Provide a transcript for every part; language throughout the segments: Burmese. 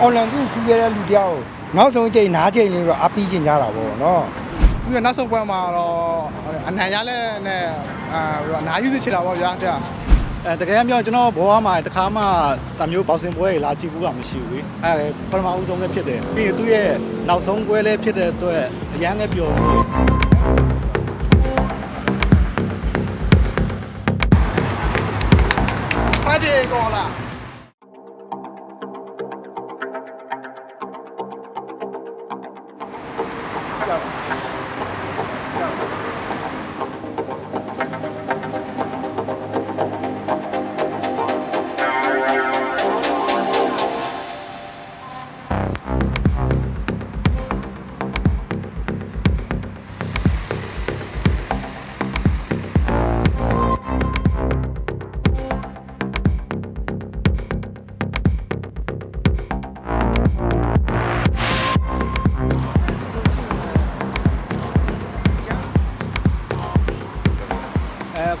အောင်လန်စုခူးခဲ့တဲ့လူတယောက်ကိုနောက်ဆုံးအချိန်နားချိန်လေးတော့အပီးကျင်ကြတာပေါ့နော်သူကနောက်ဆုံးပွဲမှာတော့အနံရလဲနဲ့အာအနာယူစစ်ချတာပေါ့ဗျာတဲ့အဲတကယ်ပြောကျွန်တော်ဘဝမှာတခါမှတမျိုးဘောက်စင်ပွဲတွေလာကြည့်ဘူးကမရှိဘူးလေအဲပထမဦးဆုံးလည်းဖြစ်တယ်ပြီးရင်သူ့ရဲ့နောက်ဆုံးပွဲလည်းဖြစ်တဲ့အတွက်အရန်လည်းပျော်ပြီးဖတ်တယ်ကောလား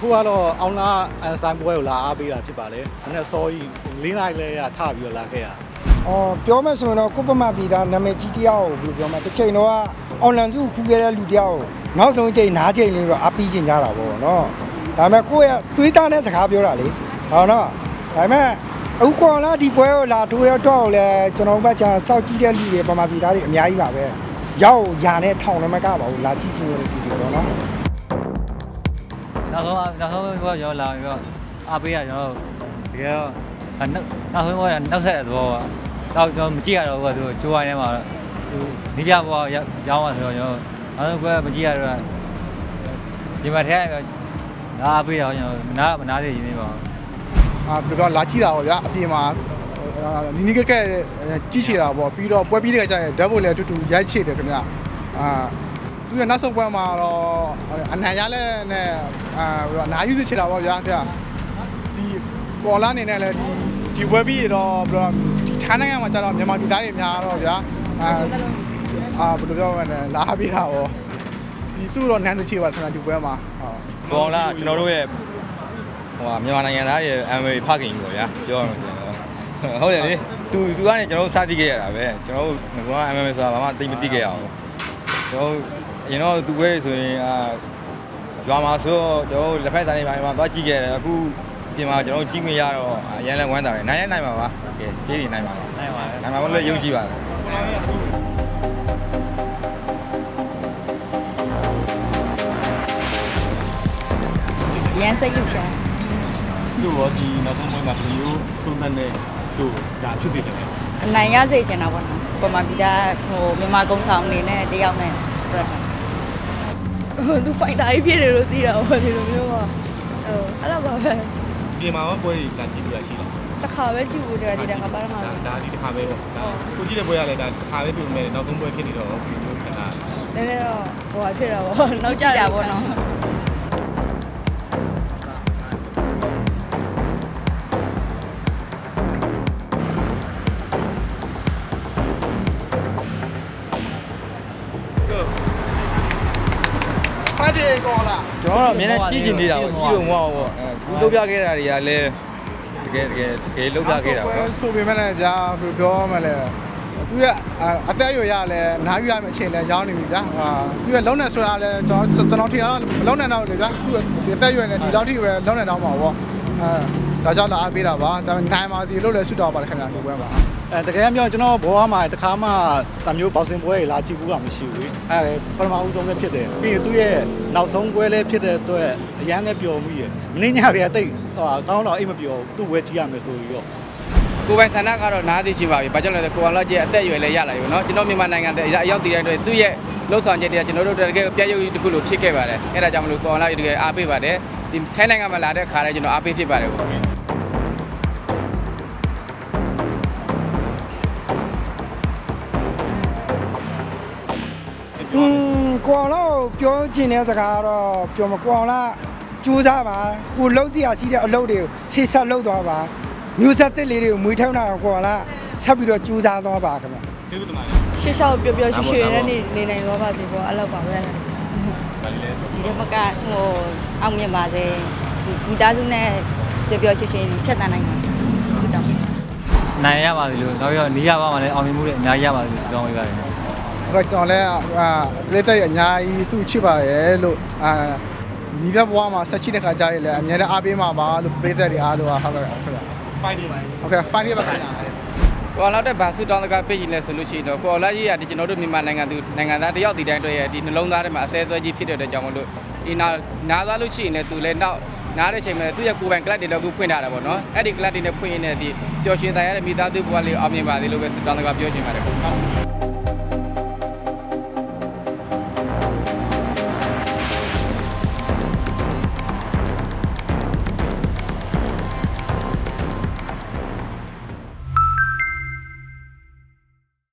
အဲအခုကတော့အောင်လာအန်ဆိုင်ပွဲကိုလာအားပေးတာဖြစ်ပါလေအဲ့နဲ့စောကြီး၄နိုင်လဲရထပြီးတော့လာခဲ့ရအော်ပြောမယ်ဆိုရင်တော့ကိုပမပြည်သားနာမည်ကြီးတယောက်ကိုဘယ်လိုပြောမလဲတစ်ချိန်တော့အောင်လန်စုခူးခဲ့တဲ့လူတယောက်ကိုနောက်ဆုံးအချိန်နားချိန်လေးတော့အပီးကျင်ကြတာပေါ့နော်ဒါပေမဲ့ကိုယ့်ရဲ့တွေးသားနဲ့စကားပြောတာလေဟောနော်ဒါပေမဲ့အခုကွန်လာဒီပွဲကိုလာထိုးရတော့လဲကျွန်တော်ဘက်ချာစောက်ကြည့်တဲ့လူတွေပမာပြည်သားတွေအများကြီးပါပဲရောက်ရာနဲ့ထောင်လည်းမကပါဘူးလာကြည့်ချင်တဲ့လူတွေပေါ့နော် နောက်ဆုံးနောက်ဆုံးကကျွန်တော်လာပြီးတော့အားပေးရကျွန်တော်တကယ်တော့နောက်ဆုံးကနောက်ဆက်တဲ့သဘောကတော့ကျွန်တော်မကြည့်ရတော့ဘူးသူချိုးဝိုင်းထဲမှာသူနီးပြဘောရောင်းမှဆိုတော့ကျွန်တော်နောက်ဆုံးကမကြည့်ရတော့ဒီမှာထဲလာအားပေးတော့ကျွန်တော်နားမနားသေးရင်းနေပါအာဘယ်လိုပြောလာကြည့်တာပေါ့ဗျာအပြင်မှာနီနီကက်ကက်ကြီးချတာပေါ့ပြီးတော့ပွဲပြီးတဲ့ခါကျရင်ဓာတ်ဖို့လည်းအတူတူရိုက်ချတယ်ခင်ဗျအာ သူကနောက်ဆုံးပွဲမှာတော့အနံရလဲနဲ့အာအနာယူစစ်ချတာပေါ့ဗျာတဲ့ဒီကော်လာနေနဲ့လည်းဒီဒီပွဲပြီးတော့ဘယ်လိုဒီထိုင်းနိုင်ငံမှာကျတော့မြန်မာပြည်သားတွေများတော့ဗျာအာအာဘယ်လိုပြောမလဲလာပြီးတာပေါ့ဒီသူ့တော့နန်းစချေပါခင်ဗျဒီပွဲမှာဟုတ်ဘောင်လာကျွန်တော်တို့ရဲ့ဟိုဟာမြန်မာနိုင်ငံသားရဲ့ MA ဖခင်ကြီးပေါ့ဗျာပြောရလို့ဆိုရင်တော့ဟုတ်တယ်လေသူသူကနေကျွန်တော်တို့စသိခဲ့ရတာပဲကျွန်တော်တို့ငကော MMA ဆိုတာဘာမှသိမသိခဲ့ရအောင်ကျွန်တော် အရင်တော့သူပဲဆိုရင်အာရွာမှာဆိုတော့ကျွန်တော်လက်ဖက်ဆိုင်တွေဘာမှသွားကြည့်ခဲ့တယ်အခုပြင်မှာကျွန်တော်ကြီးခွင့်ရတော့အရန်လည်းဝမ်းသာတယ်နိုင်လည်းနိုင်ပါပါကဲကျေးဇူးနိုင်ပါပါနိုင်ပါနိုင်ပါဘာလို့ယုံကြည်ပါလဲရန်စိတ်လို့ရှာတို့ရောဒီနောက်ဆုံးပွဲမှာဘယ်လိုသုံးသပ်နေတို့ဒါဖြစ်စေတယ်လဲအနိုင်ရစေချင်တာပေါ့နော်ပမာပြည်သားဟိုမြန်မာကုန်းဆောင်အနေနဲ့တယောက်နဲ့ပြတ်ဟို သူဖိုက်တာကြီးဖြစ်တယ်လို့သိတာပေါ့ဒီလိုမျိုးပါဟိုအဲ့လိုပါပဲဒီမှာရောပွဲတွေလာကြည့်ပြရရှိလားတစ်ခါပဲကြည့်ဖို့တည်းဒီတခါပါတော့မှာဒါဒါဒီတစ်ခါပဲပေါ့ဒါကိုကြည့်တဲ့ပွဲရလဲဒါတစ်ခါပဲပြုမယ်နောက်ဆုံးပွဲဖြစ်နေတော့ဒီလိုကတာနည်းနည်းတော့ဟိုဟာဖြစ်တာပေါ့နောက်ကြတာပေါ့နော်ဖ တ်တယ်ကောလားကျွန်တော်တော့အများနဲ့ကြည့်ကျင်သေးတာပေါ့ကြည့်လို့မဟုတ်ဘူးပေါ့အဲသူလုပ်ပြခဲ့တာတွေကလည်းတကယ်တကယ်တကယ်လုပ်ပြခဲ့တာပေါ့ဆိုပေမဲ့လည်းဗျာဘယ်လိုပြောမလဲသူရဲ့အသက်အရွယ်ရလဲနားယူရမယ့်အချိန်လဲရောင်းနေပြီဗျာဟာသူရဲ့လုံးနဲ့ဆိုရလဲကျွန်တော်ကျွန်တော်ထင်တာလုံးနဲ့တော့လေဗျာသူအသက်အရွယ်နဲ့ဒီလောက်ထိပဲလုံးနဲ့တော့မှာပေါ့အဲဒါကြောင့်လာအားပေးတာပါဒါပေမဲ့နိုင်ပါစီလို့လည်းဆွတောင်းပါတယ်ခင်ဗျာဒီပွဲမှာ အဲတကယ်မျိုးကျွန်တော်ဘောမှာတခါမှဒါမျိုးဘောက်ဆင်ပွဲတွေလာကြည့်ဘူးကမရှိဘူးအဲပထမဦးဆုံးလည်းဖြစ်တယ်ပြီးရင်သူ့ရဲ့နောက်ဆုံးပွဲလည်းဖြစ်တဲ့အတွက်အရန်လည်းပျော်မှုရယ်မင်းညတွေကတိတ်ဟိုကောင်းတော့အိတ်မပျော်သူ့ဝဲကြည့်ရမယ်ဆိုပြီးတော့ကိုပိုင်ဆန္ဒကတော့နားသိရှိပါပြီ။ဘာကြောင့်လဲဆိုကိုအောင်လောက်ကျအသက်အရွယ်လည်းရလာပြီနော်။ကျွန်တော်မြန်မာနိုင်ငံတဲ့အရောက်တည်တဲ့အတွက်သူ့ရဲ့လှုပ်ဆောင်ချက်တွေကကျွန်တော်တို့တကယ်ပြည့်ရုပ်တစ်ခုလိုဖြစ်ခဲ့ပါတယ်။အဲဒါကြောင့်မလို့ကိုအောင်လောက်တကယ်အားပေးပါတယ်။ဒီထိုင်းနိုင်ငံမှာလာတဲ့ခါတိုင်းကျွန်တော်အားပေးဖြစ်ပါတယ်ကို။ อืมကွန်လာကိုပြောချင်တဲ့စကားကတော့ပြောမကွန်လာကြိုးစားပါကိုလှုပ်စီရရှိတဲ့အလုပ်တွေကိုဆေးဆက်လှုပ်သွားပါမျိုးဆက်တစ်လေးတွေကိုမွေးထောင်းတာကွန်လာဆက်ပြီးတော့ကြိုးစားသွားပါခင်ဗျကျေးဇူးတင်ပါတယ်ရှေ့လျှောက်ပျော်ပျော်ရွှင်ရွှင်နဲ့နေနေနိုင်တော့ပါစေပေါ့အဲ့လိုပါပဲဒါလေးလည်းဒီတမကဟိုအောင်မြင်ပါစေမိသားစုနဲ့ပျော်ပျော်ရွှင်ရွှင်ဖြတ်သန်းနိုင်ပါစေစစ်တောင်းနိုင်ရပါသေးလို့နောက်ပြီးတော့နီးရပါမှလည်းအောင်မြင်မှုတွေအများကြီးရပါသေးလို့ပြောင်းပေးပါတယ် တော့ကျွန်တော်လည်းအာပရိသတ်အများကြီးသူ့ချစ်ပါရဲ့လို့အာညီပြဘွားမှာဆက်ရှိတဲ့ခါကြားရလဲအများနဲ့အားပေးမှာပါလို့ပရိသတ်တွေအားလို့ဟုတ်ကဲ့ဟုတ်ကဲ့ fine ပါ Okay fine ပါခင်ဗျာကော်လာတဲ့ဘာစုတောင်းတကပိတ်ရင်လဲဆိုလို့ရှိရင်တော့ကော်လာကြီးကဒီကျွန်တော်တို့မြန်မာနိုင်ငံသူနိုင်ငံသားတယောက်ဒီတိုင်းတွေ့ရဒီနှလုံးသားထဲမှာအသေးအသွဲကြီးဖြစ်တဲ့အတွက်ကြောင့်မလို့ဒီနာနားသားလို့ရှိရင်လည်းသူလည်းနောက်နားတဲ့အချိန်မှာသူရဲ့ကိုယ်ပိုင် club တွေတော့ခုဖွင့်ထားတာပေါ့နော်အဲ့ဒီ club တွေနဲ့ဖွင့်ရင်းနဲ့ဒီပျော်ရွှင်တန်ရတဲ့မိသားစုဘဝလေးအောင်မြင်ပါသေးလို့ပဲစုတောင်းတကပြောချင်ပါတယ်ခင်ဗျာ